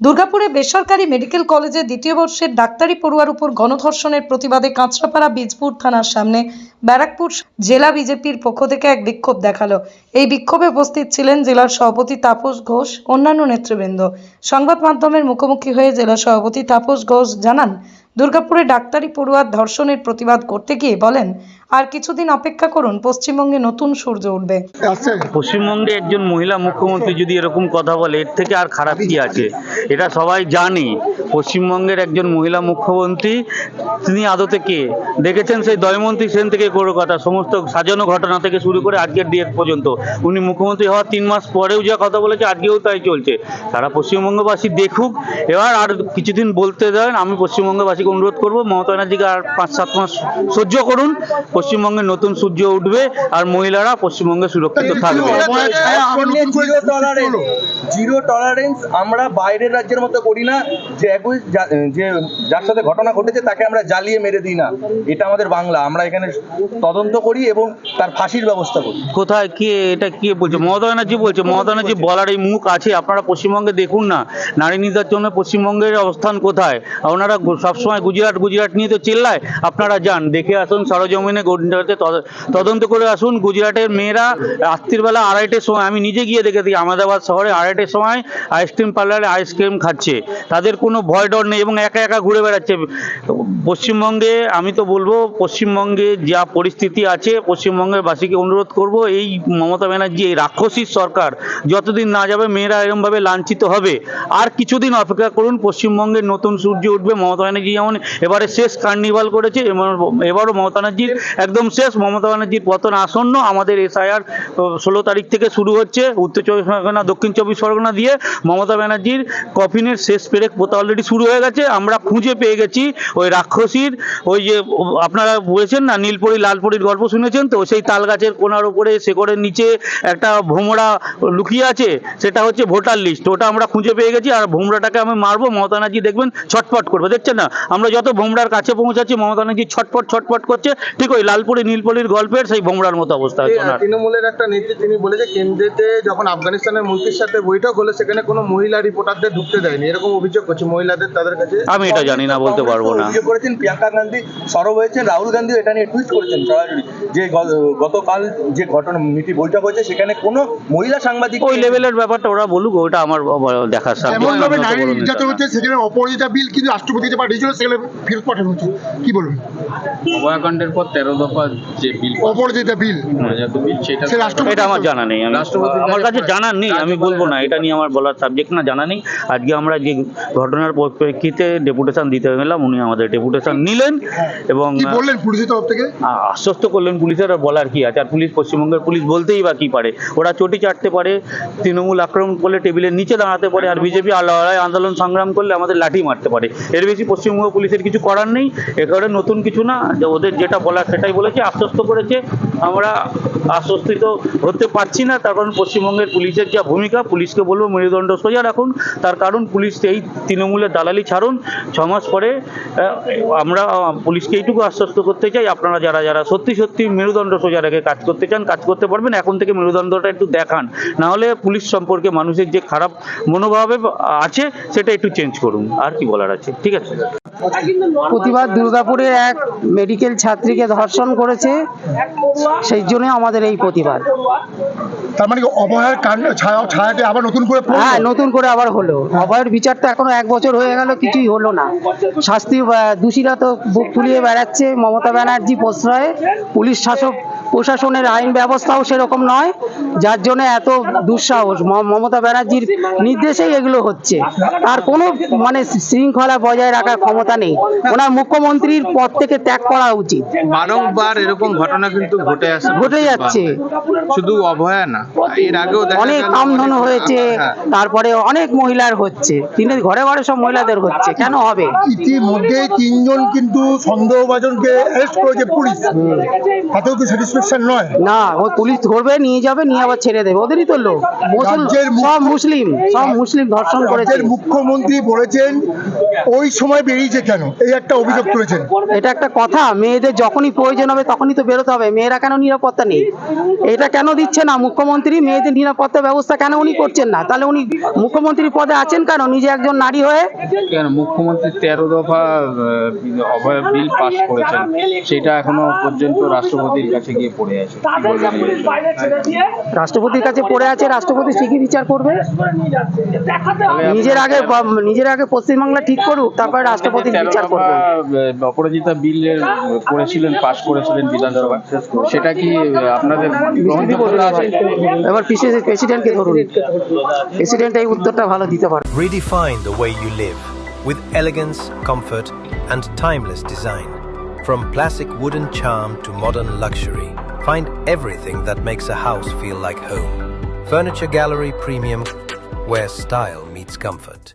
দুর্গাপুরে বেসরকারি মেডিকেল কলেজের দ্বিতীয় বর্ষের ডাক্তারি পড়ুয়ার উপর গণধর্ষণের প্রতিবাদে কাঁচরাপাড়া বীজপুর থানার সামনে ব্যারাকপুর জেলা বিজেপির পক্ষ থেকে এক বিক্ষোভ দেখাল। এই বিক্ষোভে উপস্থিত ছিলেন জেলার সভাপতি তাপস ঘোষ, অন্যান্য নেতৃবৃন্দ। সংবাদ মাধ্যমের মুখোমুখি হয়ে জেলা সভাপতি তাপস ঘোষ জানান দুর্গাপুরে ডাক্তারি পড়ুয়ার ধর্ষণের প্রতিবাদ করতে গিয়ে বলেন আর কিছুদিন অপেক্ষা করুন পশ্চিমবঙ্গে নতুন সূর্য উঠবে। পশ্চিমবঙ্গে একজন মহিলা মুখ্যমন্ত্রী যদি এরকম কথা বলে এর থেকে আর খারাপ কি আছে? এটা সবাই জানে। পশ্চিমবঙ্গের একজন মহিলা মুখ্যমন্ত্রী তিনি আদতে কে? দেখেছেন সেই দয়মন্ত্রী সেন থেকে কোনো কথা সমস্ত সাজানো ঘটনা থেকে শুরু করে আজকের ডেট পর্যন্ত। উনি মুখ্যমন্ত্রী হওয়ার তিন মাস পরেও যা কথা বলেছে আজকেও তাই চলছে। সারা পশ্চিমবঙ্গবাসী দেখুক এবার আর কিছুদিন বলতে দেন আমি পশ্চিমবঙ্গবাসীকে অনুরোধ করব মমতা ব্যানার্জিকে আর পাঁচ সাত মাস সহ্য করুন। পশ্চিমবঙ্গে নতুন সূর্য উঠবে আর মহিলারা পশ্চিমবঙ্গে সুরক্ষিত থাকবে। Zero tolerance. জিরো টলারেন্স আমরা বাইরের রাজ্যের মতো করি না। যে একই যে যার সাথে ঘটনা ঘটেছে তাকে আমরা জ্বালিয়ে মেরে দিই না। এটা আমাদের বাংলা। আমরা এখানে তদন্ত করি এবং তার ফাঁসির ব্যবস্থা করি। কোথায় কে এটা কে বলছে? মমতা ব্যানার্জি বলছে। মমতা ব্যানার্জি বলার এই মুখ আছে আপনারা পশ্চিমবঙ্গে দেখুন না। নারী নির্যাতনে পশ্চিমবঙ্গের অবস্থান কোথায়? ওনারা গু- সবসময় গুজরাট গুজরাট নিয়ে তো চিল্লায়। আপনারা যান, দেখে আসুন, সরজমিনে গুজরাটে তদন্ত করে আসুন। গুজরাটের মেয়েরা রাত্রির বেলা আড়াইটের সময়, আমি নিজে গিয়ে দেখেছি আহমেদাবাদ শহরে আড়াইটের সময় আইসক্রিম পার্লারে আইসক্রিম খাচ্ছে। তাদের কোনো ভয় ডর নেই এবং একা একা ঘুরে বেড়াচ্ছে। পশ্চিমবঙ্গে, আমি তো বলব, পশ্চিমবঙ্গে যা পরিস্থিতি আছে, পশ্চিমবঙ্গের বাসীকে অনুরোধ করব, এই মমতা ব্যানার্জি, এই রাক্ষসীর সরকার, যতদিন না যাবে মেয়েরা এরমভাবে লাঞ্ছিত হবে। আর কিছুদিন অপেক্ষা করুন পশ্চিমবঙ্গের নতুন সূর্য উঠবে, মমতা ব্যানার্জি যেমন এবারে শেষ কার্নিভাল করেছে এবারও মমতা ব্যানার্জির একদম শেষ মমতা ব্যানার্জির পতন আসন্ন, আমাদের এসআইআর ষোলো তারিখ থেকে শুরু হচ্ছে, উত্তর চব্বিশ পরগনা, দক্ষিণ চব্বিশ পরগনা দিয়ে মমতা ব্যানার্জির কফিনের শেষ পেরেক পোতা অলরেডি শুরু হয়ে গেছে, আমরা খুঁজে পেয়ে গেছি ওই রাক্ষসীর, ওই যে আপনারা বলেছেন না, নীলপরি, লালপরির গল্প শুনেছেন তো, সেই তাল গাছের কোনার উপরে, শেকড়ের নিচে একটা ভোমরা লুকিয়ে আছে, সেটা হচ্ছে ভোটার লিস্ট ওটা আমরা খুঁজে পেয়ে গেছি, আর ভোমরাটাকে আমি মারবো, মমতা ব্যানার্জি দেখবেন ছটপট করবে, দেখছেন না? আমরা যত ভোমরার কাছে পৌঁছাচ্ছি মমতা ব্যানার্জি ছটপট ছটপট করছে ঠিক ওই লালপুরি নীলপলির গল্পের সেই ভোমরার মতো অবস্থা হচ্ছে তৃণমূলের একটা নেত্রী তিনি বলেছে কেন্দ্রেতে যখন আফগানিস্তানের মন্ত্রীর সাথে বৈঠক হলো সেখানে কোনো মহিলা রিপোর্টারদের ঢুকতে দেয়নি। এরকম অভিযোগ করছে মহিলাদের তাদের কাছে। আমি এটা জানি না বলতে পারব না। অভিযোগ করেছেন প্রিয়াঙ্কা গান্ধী সরব হয়েছেন রাহুল গান্ধী এটা নিয়ে টুইট করেছেন সরাসরি। যে গতকাল যে ঘটনা মিটি বৈঠক হয়েছে সেখানে কোনো মহিলা সাংবাদিক ওই লেভেলের ব্যাপারটা ওরা বলুক ওটা আমার দেখার এমন নারী নির্যাতন হচ্ছে সেখানে অপরাজিতা বিল কিন্তু রাষ্ট্রপতি যে পাঠিয়েছিল সেখানে ফেরত পাঠানো হচ্ছে। কি বলবেন? অভয়াকাণ্ডের পর তেরো দফা যে বিল অপরাজিতা বিল। সেটা এটা আমার জানা নেই আমি রাষ্ট্রপতির আমার কাছে কাছে জানা নেই আমি বলব না এটা নিয়ে আমার বলার সাবজেক্ট না জানা নেই। আজকে আমরা যে ঘটনার পরিপ্রেক্ষিতে ডেপুটেশন দিতে গেলাম উনি আমাদের ডেপুটেশন নিলেন এবং বললেন পুলিশের তরফ থেকে? আশ্বস্ত করলেন পুলিশের আর বলার কি আছে? আর পুলিশ, পশ্চিমবঙ্গের পুলিশ বলতেই বা কি পারে? ওরা চটি চাটতে পারে, তৃণমূল আক্রমণ করলে টেবিলের নিচে দাঁড়াতে পারে, আর বিজেপি লড়াই আন্দোলন সংগ্রাম করলে আমাদের লাঠি মারতে পারে। এর বেশি পশ্চিমবঙ্গ পুলিশের কিছু করার নেই। একেবারে নতুন কিছু না, যে ওদের যেটা বলার সেটাই বলেছে, আশ্বস্ত করেছে। আমরা আশ্বস্তিত হতে পারছি না, তার কারণ পশ্চিমবঙ্গের পুলিশের যা ভূমিকা, পুলিশকে বলব মেরুদণ্ড সোজা রাখুন। তার কারণ পুলিশ এই তৃণমূলের দালালি ছাড়ুন, ছ মাস পরে আমরা পুলিশকে এইটুকু আশ্বস্ত করতে চাই। আপনারা যারা যারা সত্যি সত্যি মেরুদণ্ড সোজা রেখে কাজ করতে চান, কাজ করতে পারবেন, এখন থেকে মেরুদণ্ডটা একটু দেখান। না হলে পুলিশ সম্পর্কে মানুষের যে খারাপ মনোভাবে আছে, সেটা একটু চেঞ্জ করুন। আর কি বলার আছে? ঠিক আছে? প্রতিবাদ দুর্গাপুরে এক মেডিকেল ছাত্রীকে ধর্ষণ করেছে, সেই জন্য আমাদের এই প্রতিবাদ। তার মানে অভয়ের কাণ্ড আবার নতুন করে? হ্যাঁ নতুন করে আবার হলো। অভয়ের বিচারটা এখনও এক বছর হয়ে গেল, কিছুই হলো না। শাস্তি দোষীরা তো বুক ফুলিয়ে বেড়াচ্ছে, মমতা ব্যানার্জি প্রশ্রয়ে। পুলিশ শাসক, প্রশাসনের আইন ব্যবস্থাও সেরকম নয়। যার জন্য এত দুঃসাহস। মমতা ব্যানার্জির নির্দেশেই এগুলো হচ্ছে। আর কোনো মানে শৃঙ্খলা বজায় রাখার ক্ষমতা নেই। ওনার মুখ্যমন্ত্রীর পদ থেকে ত্যাগ করা উচিত। বারংবার এরকম ঘটনা কিন্তু ঘটে আসে ঘটে যাচ্ছে। শুধু অভয়া না এর আগেও অনেক কামধনু হয়েছে হ্যাঁ। তারপরে অনেক মহিলার হচ্ছে। কিন্তু ঘরে ঘরে সব মহিলাদের হচ্ছে। কেন হবে? ইতিমধ্যে তিনজন কিন্তু সন্দেহভাজনকে অ্যারেস্ট করেছে পুলিশ। তাতেও কি স্যাটিসফ্যাকশন নয়? না ওই পুলিশ ধরবে নিয়ে যাবে নিয়ে আবার ছেড়ে দেবে। ওদেরই তো লোক। সব মুসলিম। সব মুসলিম ধর্ষণ করেছে। মুখ্যমন্ত্রী বলেছেন ওই সময় বেরিয়েছে কেন? এই একটা অভিযোগ করেছেন এটা একটা কথা। মেয়েদের যখনই প্রয়োজন হবে তখনই তো বেরোতে হবে। মেয়েরা কেন নিরাপত্তা নেই? এটা কেন দিচ্ছে না মুখ্যমন্ত্রী? মেয়েদের নিরাপত্তা ব্যবস্থা কেন উনি করছেন না? তাহলে উনি মুখ্যমন্ত্রী পদে আছেন কেন? নিজে একজন নারী হয়ে? কেন? মুখ্যমন্ত্রী তেরো দফা অভয় বিল পাস করেছেন। সেটা এখনও পর্যন্ত রাষ্ট্রপতির কাছে গিয়ে পড়ে আছে। রাষ্ট্রপতির কাছে পড়ে আছে রাষ্ট্রপতি ঠিকই বিচার করবে। নিজের আগে নিজের আগে পশ্চিমবাংলা ঠিক করুক তারপরে রাষ্ট্রপতি বিচার করবে অপরাজিতা বিলের করেছিলেন পাস করেছিলেন বিধানসভা সেটা কি আপনাদের এবার প্রেসিডেন্টকে ধরুন। প্রেসিডেন্ট এই উত্তরটা ভালো দিতে পারে। Redefine the way you live with elegance, comfort, and timeless design. From classic wooden charm to modern luxury, find everything that makes a house feel like home. Furniture Gallery Premium, where style meets comfort.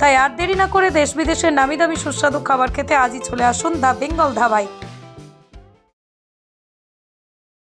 তাই আর দেরি না করে দেশ বিদেশের নামি দামি সুস্বাদু খাবার খেতে আজই চলে আসুন দ্য বেঙ্গল ধাবায়।